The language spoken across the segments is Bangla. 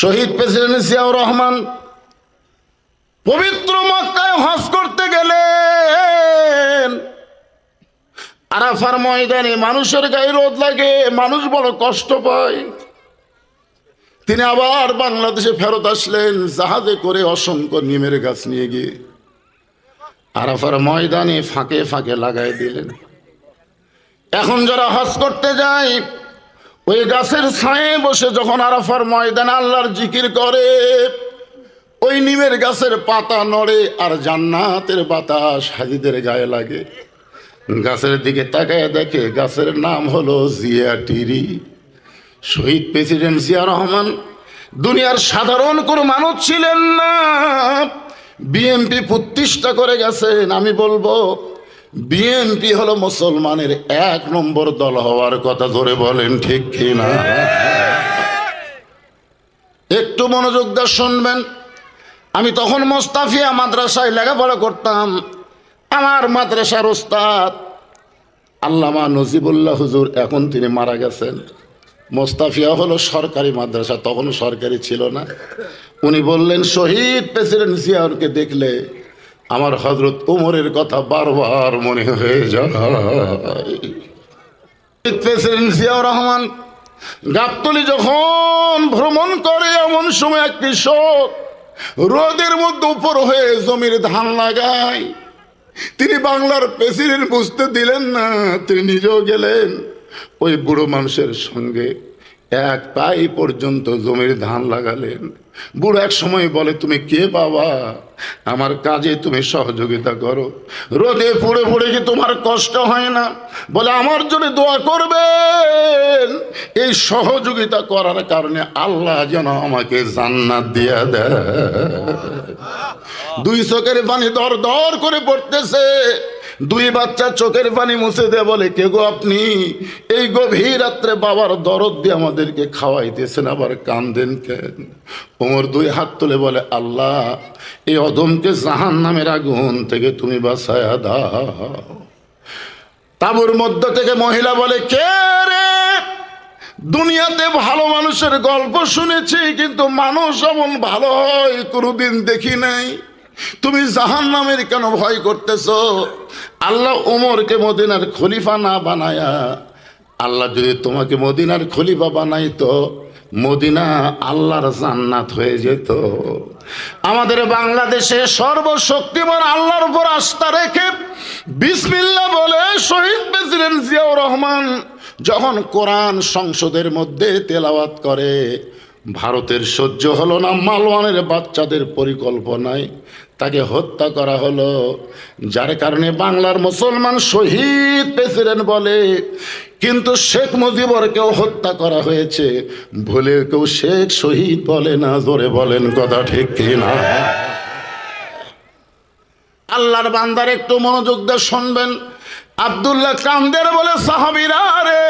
শহীদ প্রেসিডেন্ট জিয়াউর রহমান, পবিত্র মক্কায় হজ করতে গেলেন। আরাফার ময়দানে মানুষের গায়ে রোদ লাগে, মানুষ বড় কষ্ট পায়। তিনি আবার বাংলাদেশে ফেরত আসলেন, জাহাজে করে অসংখ্য নিমের গাছ নিয়ে গিয়ে। আরাফার ময়দানে ফাঁকে ফাঁকে লাগাই দিলেন। এখন যারা হজ করতে যায় ওই গাছের ছায়ে বসে যখন আরাফার ময়দানে আল্লাহর জিকির করে, ওই নিমের গাছের পাতা নড়ে আর জান্নাতের বাতাস হাজিদের গায়ে লাগে। গাছের দিকে তাকায় দেখে গাছের নাম হলো জিয়া টিরি। শহীদ প্রেসিডেন্ট জিয়া রহমান, দুনিয়ার সাধারণ কোনো মানুষ ছিলেন না। বিএনপি প্রতিষ্ঠা করে গেছেন, আমি বলব বিএনপি হলো মুসলমানের এক নম্বর দল হওয়ার কথা ধরে বলেন, ঠিক কিনা একটু মনোযোগ দিয়ে শুনবেন। আমি তখন মোস্তাফিয়া মাদ্রাসায় লেখাপড়া করতাম। আমার মাদ্রাসার ওস্তাদ আল্লামা নজিবুল্লাহ হুজুর, এখন তিনি মারা গেছেন। মোস্তাফিয়া হলো সরকারি মাদ্রাসা, তখন সরকারি ছিল না। উনি বললেন, শহীদ প্রেসিডেন্ট জিয়াউরকে দেখলে আমার হজরত উমরের কথা বারবার মনে হয়ে যায়। জিয়াউর রহমান, গাবতলি যখন ভ্রমণ করে, এমন সময় এক কৃষক রোদের মধ্যে উপর হয়ে জমির ধান লাগায়। তিনি বাংলার প্রেসিডেন্ট বুঝতে দিলেন না, তিনি নিজেও গেলেন। ওই বুড়ো মানুষের সঙ্গে এক পাই পর্যন্ত জমির ধান লাগালেন। বুড়ো এক সময় বলে, তুমি কে বাবা? আমার কাজে তুমি সহযোগিতা করো। রোদে পুড়ে পুড়ে কি তোমার কষ্ট হয় না? বলে, আমার জন্য দোয়া করবেন। এই সহযোগিতা করার কারণে আল্লাহ যেন আমাকে জান্নাত দিয়া দেয়। দুই চোখের পানি দর দর করে পড়তেছে। দুই বাচ্চা চোখের পানি মুছে দে বলে, কে গো আপনি? এই গভীর রাত্রে বাবার দরদ দিয়ে আমাদেরকে খাওয়াইতেছেন, আবার কান্দেন কেন? ওমর দুই হাত তুলে বলে, আল্লাহ, এই অদমকে জাহান নামের আগুন থেকে তুমি বাসায়া দাও। তাবুর মধ্য থেকে মহিলা বলে, কে রে? দুনিয়াতে ভালো মানুষের গল্প শুনেছি, কিন্তু মানুষ এমন ভালো হয় কোনোদিন দেখি নাই। তুমি জাহান নামের কেন ভয় করতেছ? আল্লাহ ওমরকে মদিনার খলিফা না বানায়া, আল্লাহ যদি তোমাকে মদিনার খলিফা বানাইতো, মদিনা আল্লাহর জান্নাত হয়ে যেত। আমাদের বাংলাদেশে সর্বশক্তিমান আল্লাহর উপর আস্থা রেখে বিসমিল্লা বলে শহীদ প্রেসিডেন্ট জিয়াউর রহমান যখন কোরআন সংসদের মধ্যে তেলাওয়াত করে ভারতের সহ্য হলো না, মালওয়ানের বাচ্চাদের পরিকল্পনায়। তাকে হত্যা করা হলো, যার কারণে বাংলার মুসলমান শহীদ প্রেসিডেন্ট বলে। কিন্তু শেখ মুজিবরকেও হত্যা করা হয়েছে। ভুলে কেউ শেখ শহীদ বলে না, জোরে বলেন কথা ঠিক কিনা? আল্লাহর বান্দার একটু মনোযোগ দিয়ে শুনবেন। আবদুল্লাহ কান্দের বলে, সাহাবিরা রে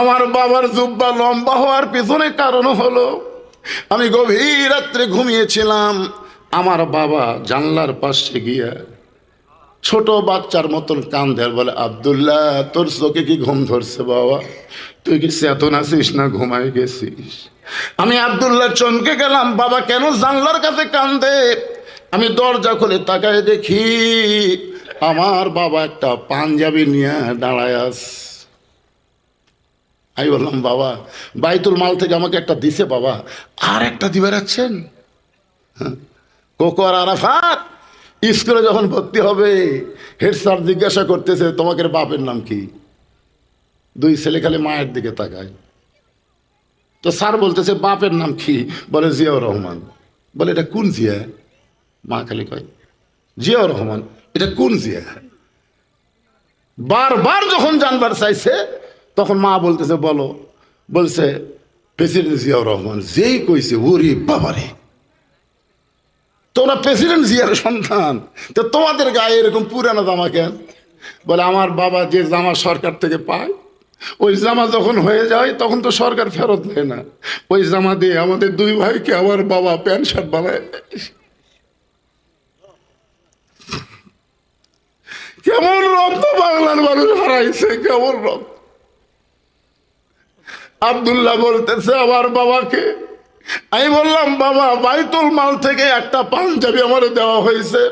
আমার বাবার জুব্বা লম্বা হওয়ার পিছনে কারণ হলো, আমি গভীর রাত্রে ঘুমিয়েছিলাম। আমার বাবা জানলার পাশে গিয়া ছোট বাচ্চার মতন কান্দের বলে, আবদুল্লাহ, তোর চোখে কি ঘুম ধরছে বাবা? তুই কি চেতন আছিস না ঘুমাই গেছিস? আমি আবদুল্লাহ চমকে গেলাম, বাবা, কেন জানলার কাছে কান্দে আমি দরজা খুলে তাকায় দেখি, আমার বাবা একটা পাঞ্জাবি নিয়ে দাঁড়ায় আস আমি বললাম, বাবা, বাইতুল মাল থেকে আমাকে একটা দিছে, বাবা। আর একটা দিবে রাখছেন হ্যাঁ। কোকো আর আরাফাত, স্কুলে যখন ভর্তি হবে, হেড স্যার জিজ্ঞাসা করতেছে তোমাকে বাপের নাম কি? দুই ছেলে খালি মায়ের দিকে তাকায়। তো স্যার বলতেছে, বাপের নাম কি? বলে, জিয়াউর রহমান। বলে, এটা কোন জিয়া? মা খালি কয়, জিয়াউর রহমান, এটা কোন জিয়া? বারবার যখন জানবার চাইছে তখন মা বলতেছে, বলো, বলছে প্রেসিডেন্ট জিয়াউর রহমান, যেই কইছে, ওরে বাবারে। তোমরা প্রেসিডেন্ট জিয়ার সন্তান, তো তোমাদের গায়ে এরকম পুরানো জামা কেন? বলে, আমার বাবা যে জামা সরকার থেকে পায়, ওই জামা যখন হয়ে যায়, তখন তো সরকার ফেরত দেয় না। ওই জামা দিয়ে আমাদের দুই ভাইকে আমার বাবা প্যান্ট শার্ট বানায়। কেমন রক্ত বাংলার মানুষ হারাইছে, কেমন রক্ত। আবদুল্লাহ বলতেছে, আমার বাবাকে? আমি বললাম, বাবা, বাইতুল মাল থেকে একটা পাঞ্জাবি আমার দেওয়া হয়েছে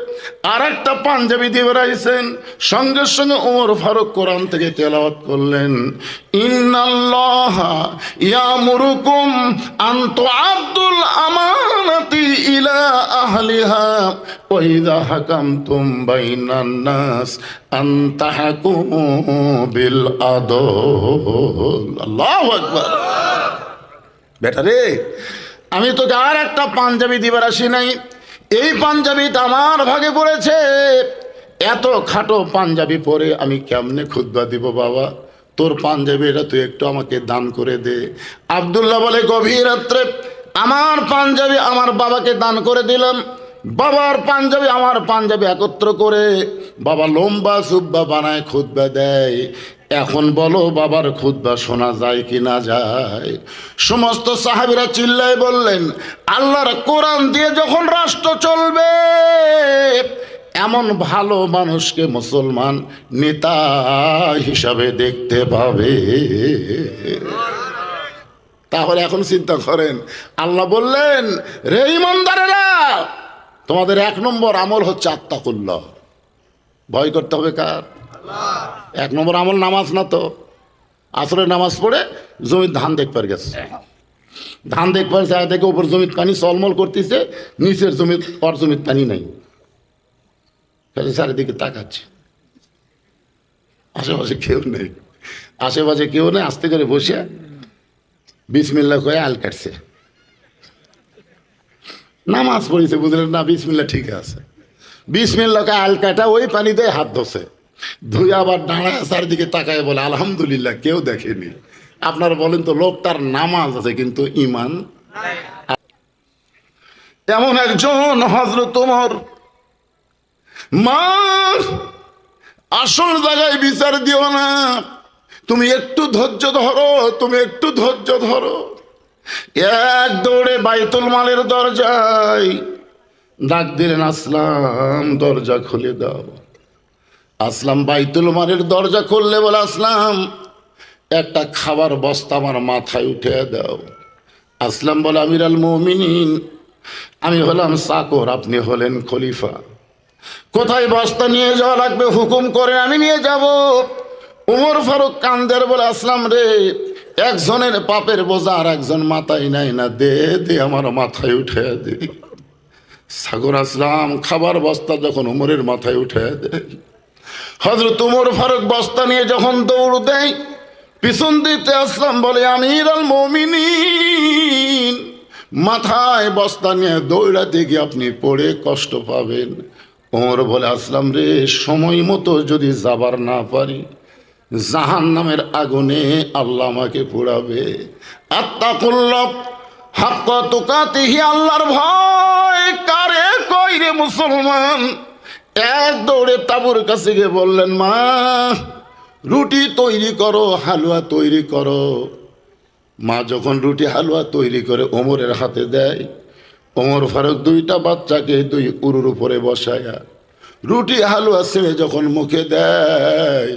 আর একটা পাঞ্জাবি দিয়ে বেড়াইছেন। সঙ্গে সঙ্গে ওমর ফারুক কোরআন থেকে তেলাওয়াত করলেন, ইন্নাল্লাহ ইয়ামুরুকুম আন্ত আব্দুল আমানাতি বেটা রে, আমি তোকে আর একটা পাঞ্জাবি দিবার আসি নাই। এই পাঞ্জাবিটা আমার ভাগে পড়েছে। এত খাটো পাঞ্জাবি পরে আমি কেমনে খুদ্া দিব বাবা? তোর পাঞ্জাবি এটা তুই একটু আমাকে দান করে দে। আবদুল্লাহ বলে, গভীর রাত্রে আমার পাঞ্জাবি আমার বাবাকে দান করে দিলাম। বাবার পাঞ্জাবি আমার পাঞ্জাবি একত্র করে বাবা লম্বা সুব্বা বানায় খুদ্া দেয়। এখন বলো বাবার খুদ্া শোনা যায় কি না যায়? সমস্ত সাহাবিরা চিল্লায় বললেন, আল্লাহর কোরআন দিয়ে যখন রাষ্ট্র চলবে, এমন ভালো মানুষকে মুসলমান নেতা হিসাবে দেখতে পাবে। তাহলে এখন চিন্তা করেন। আল্লাহ বললেন, রে ইমানদারেরা, তোমাদের এক নম্বর আমল হচ্ছে আত্মাকুল্লাহ ভয় করতে হবে কার? এক নম্বর আমল নামাজ না তো। আসরের নামাজ পড়ে জমির ধান দেখবার গেছে। ধান দেখবার যায় দেখে উপর জমির পানি চলমল করতেছে, নিচের জমির পর জমির পানি নাই। চারিদিকে তাকাচ্ছে। আশেপাশে কেউ নেই। আশেপাশে কেউ নেই, আস্তে করে বসে। বিসমিল্লা কয়ে আল কাটছে। নামাজ পড়েছে, বুঝলেন না, বিসমিল্লা ঠিক আছে। বিসমিল্লাকে আল কাটা, ওই পানি দিয়ে হাত ধসে ধুয়ে আবার দাঁড়ায়, চারদিকে তাকায় বলে, আলহামদুলিল্লাহ, কেউ দেখেনি। আপনারা বলেন তো, লোক তার নামাজ আছে, কিন্তু ইমান এমন একজন হজরত তোমার মা আসল জায়গায় বিচার দিও না। তুমি একটু ধৈর্য ধরো, তুমি একটু ধৈর্য ধরো। এক দৌড়ে বাইতুল মালের দরজায় ডাক দিলেন, আসলাম, দরজা খুলে দাও। আসলাম বাইতুল মালের দরজা খুললে বলে, আসলাম, একটা খাবার বস্তা আমার মাথায় উঠে দাও। আসলাম বলে আমির আল মমিনিন, আমি হলাম চাকর আপনি হলেন খলিফা। কোথায় বস্তা নিয়ে যাওয়া লাগবে, হুকুম করে আমি নিয়ে যাব। উমর ফারুক কান্দের বলে, আসলাম রে, একজনের পাপের বোঝা আর একজন মাথায় নাই না, দে দে, আমার মাথায় উঠে দে। সাগর আসলাম, খাবার বস্তা যখন উমরের মাথায় উঠে দেয় হজরত উমর ফারুক বস্তা নিয়ে যখন দৌড় দেয়, পিছন দিতে আসলাম বলে আমির আল মমিনিন, মাথায় বস্তা নিয়ে দৌড়াতে গিয়ে আপনি পড়ে কষ্ট পাবেন। ওমর বলে, আসলাম রে, সময় মতো যদি যাবার না পারি জাহান নামের আগুনে আল্লাহ আমাকে পোড়াবে। আত্মা করলাম হাক্ক তোকাতিহি আল্লাহর ভয়। কারে কই রে মুসলমান? এক দৌড়ে তাবুর কাছে গিয়ে বললেন, মা, রুটি তৈরি করো, হালুয়া তৈরি করো। মা যখন রুটি, হালুয়া তৈরি করে ওমরের হাতে দেয়, ওমর ফারুক দুইটা বাচ্চাকে দুই উরুর উপরে বসায়া রুটি, হালুয়া ছেড়ে যখন মুখে দেয়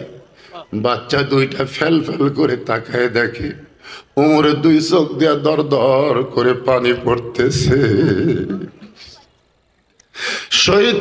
বাচ্চা দুইটা ফেল ফেল করে তাকায় দেখে। উমরের দুই চোখ দিয়া দর দর করে পানি পড়তেছে। শহীদ